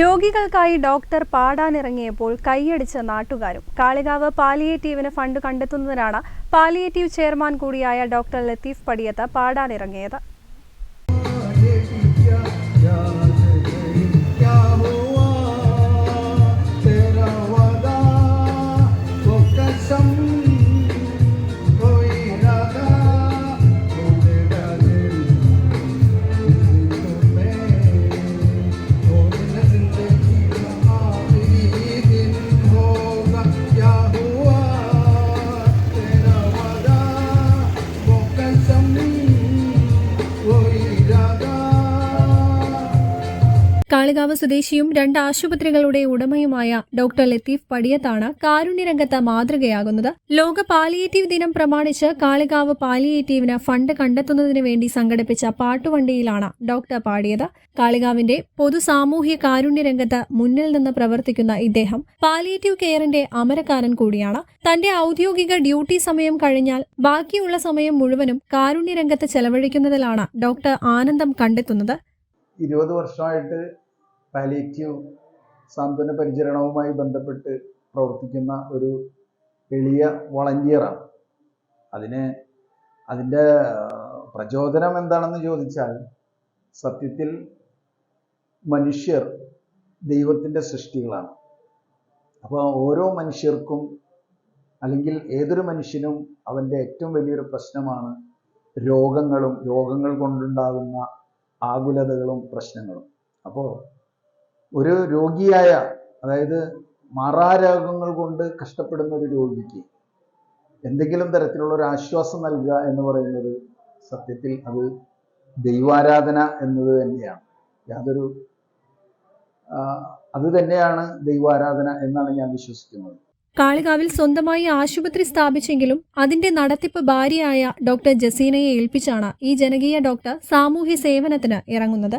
രോഗികൾക്കായി doctor പാടാനിറങ്ങിയപ്പോൾ കൈയടിച്ച നാട്ടുകാരും കാളികാവ് പാലിയേറ്റീവിന് ഫണ്ട് കണ്ടെത്തുന്നതിനാണ് പാലിയേറ്റീവ് ചെയർമാൻ കൂടിയായ ഡോക്ടർ ലത്തീഫ് പടിയത്ത് പാടാനിറങ്ങിയത്. കാളികാവ് സ്വദേശിയും രണ്ട് ആശുപത്രികളുടെ ഉടമയുമായ ഡോക്ടർ ലത്തീഫ് പടിയത്താണ് കാരുണ്യരംഗത്ത് മാതൃകയാകുന്നത്. ലോക പാലിയേറ്റീവ് ദിനം പ്രമാണിച്ച് കാളികാവ് പാലിയേറ്റീവിന് ഫണ്ട് കണ്ടെത്തുന്നതിന് വേണ്ടി സംഘടിപ്പിച്ച പാട്ടുവണ്ടിയിലാണ് ഡോക്ടർ പാടിയത്. കാളികാവിന്റെ പൊതു സാമൂഹ്യ കാരുണ്യരംഗത്ത് മുന്നിൽ നിന്ന് പ്രവർത്തിക്കുന്ന ഇദ്ദേഹം പാലിയേറ്റീവ് കെയറിന്റെ അമരക്കാരൻ കൂടിയാണ്. തന്റെ ഔദ്യോഗിക ഡ്യൂട്ടി സമയം കഴിഞ്ഞാൽ ബാക്കിയുള്ള സമയം മുഴുവനും കാരുണ്യരംഗത്ത് ചെലവഴിക്കുന്നതിലാണ് ഡോക്ടർ ആനന്ദം കണ്ടെത്തുന്നത്. ഇരുപത് വർഷമായിട്ട് പാലിയേറ്റീവ് സാന്ത്വന പരിചരണവുമായി ബന്ധപ്പെട്ട് പ്രവർത്തിക്കുന്ന ഒരു എളിയ വളണ്ടിയറാണ്. അതിന് അതിന്റെ പ്രചോദനം എന്താണെന്ന് ചോദിച്ചാൽ സത്യത്തിൽ മനുഷ്യർ ദൈവത്തിന്റെ സൃഷ്ടികളാണ്. അപ്പോൾ ഓരോ മനുഷ്യർക്കും അല്ലെങ്കിൽ ഏതൊരു മനുഷ്യനും അവന്റെ ഏറ്റവും വലിയൊരു പ്രശ്നമാണ് രോഗങ്ങളും രോഗങ്ങൾ കൊണ്ടുണ്ടാകുന്ന ആകുലതകളും പ്രശ്നങ്ങളും. അപ്പോൾ ഒരു രോഗിയായ അതായത് മാറാരോഗങ്ങൾ കൊണ്ട് കഷ്ടപ്പെടുന്ന ഒരു രോഗിക്ക് എന്തെങ്കിലും തരത്തിലുള്ള ഒരു ആശ്വാസം നൽകുക എന്ന് പറയുന്നത് സത്യത്തിൽ അത് ദൈവാരാധന എന്നത് തന്നെയാണ്. യാതൊരു അത് തന്നെയാണ് ദൈവാരാധന എന്നാണ് ഞാൻ വിശ്വസിക്കുന്നത്. കാളികാവിൽ സ്വന്തമായി ആശുപത്രി സ്ഥാപിച്ചെങ്കിലും അതിന്റെ നടത്തിപ്പ് ഭാര്യയായ ഡോക്ടർ ജസീനയെ ഏൽപ്പിച്ചാണ് ഈ ജനകീയ ഡോക്ടർ സാമൂഹ്യ സേവനത്തിന് ഇറങ്ങുന്നത്.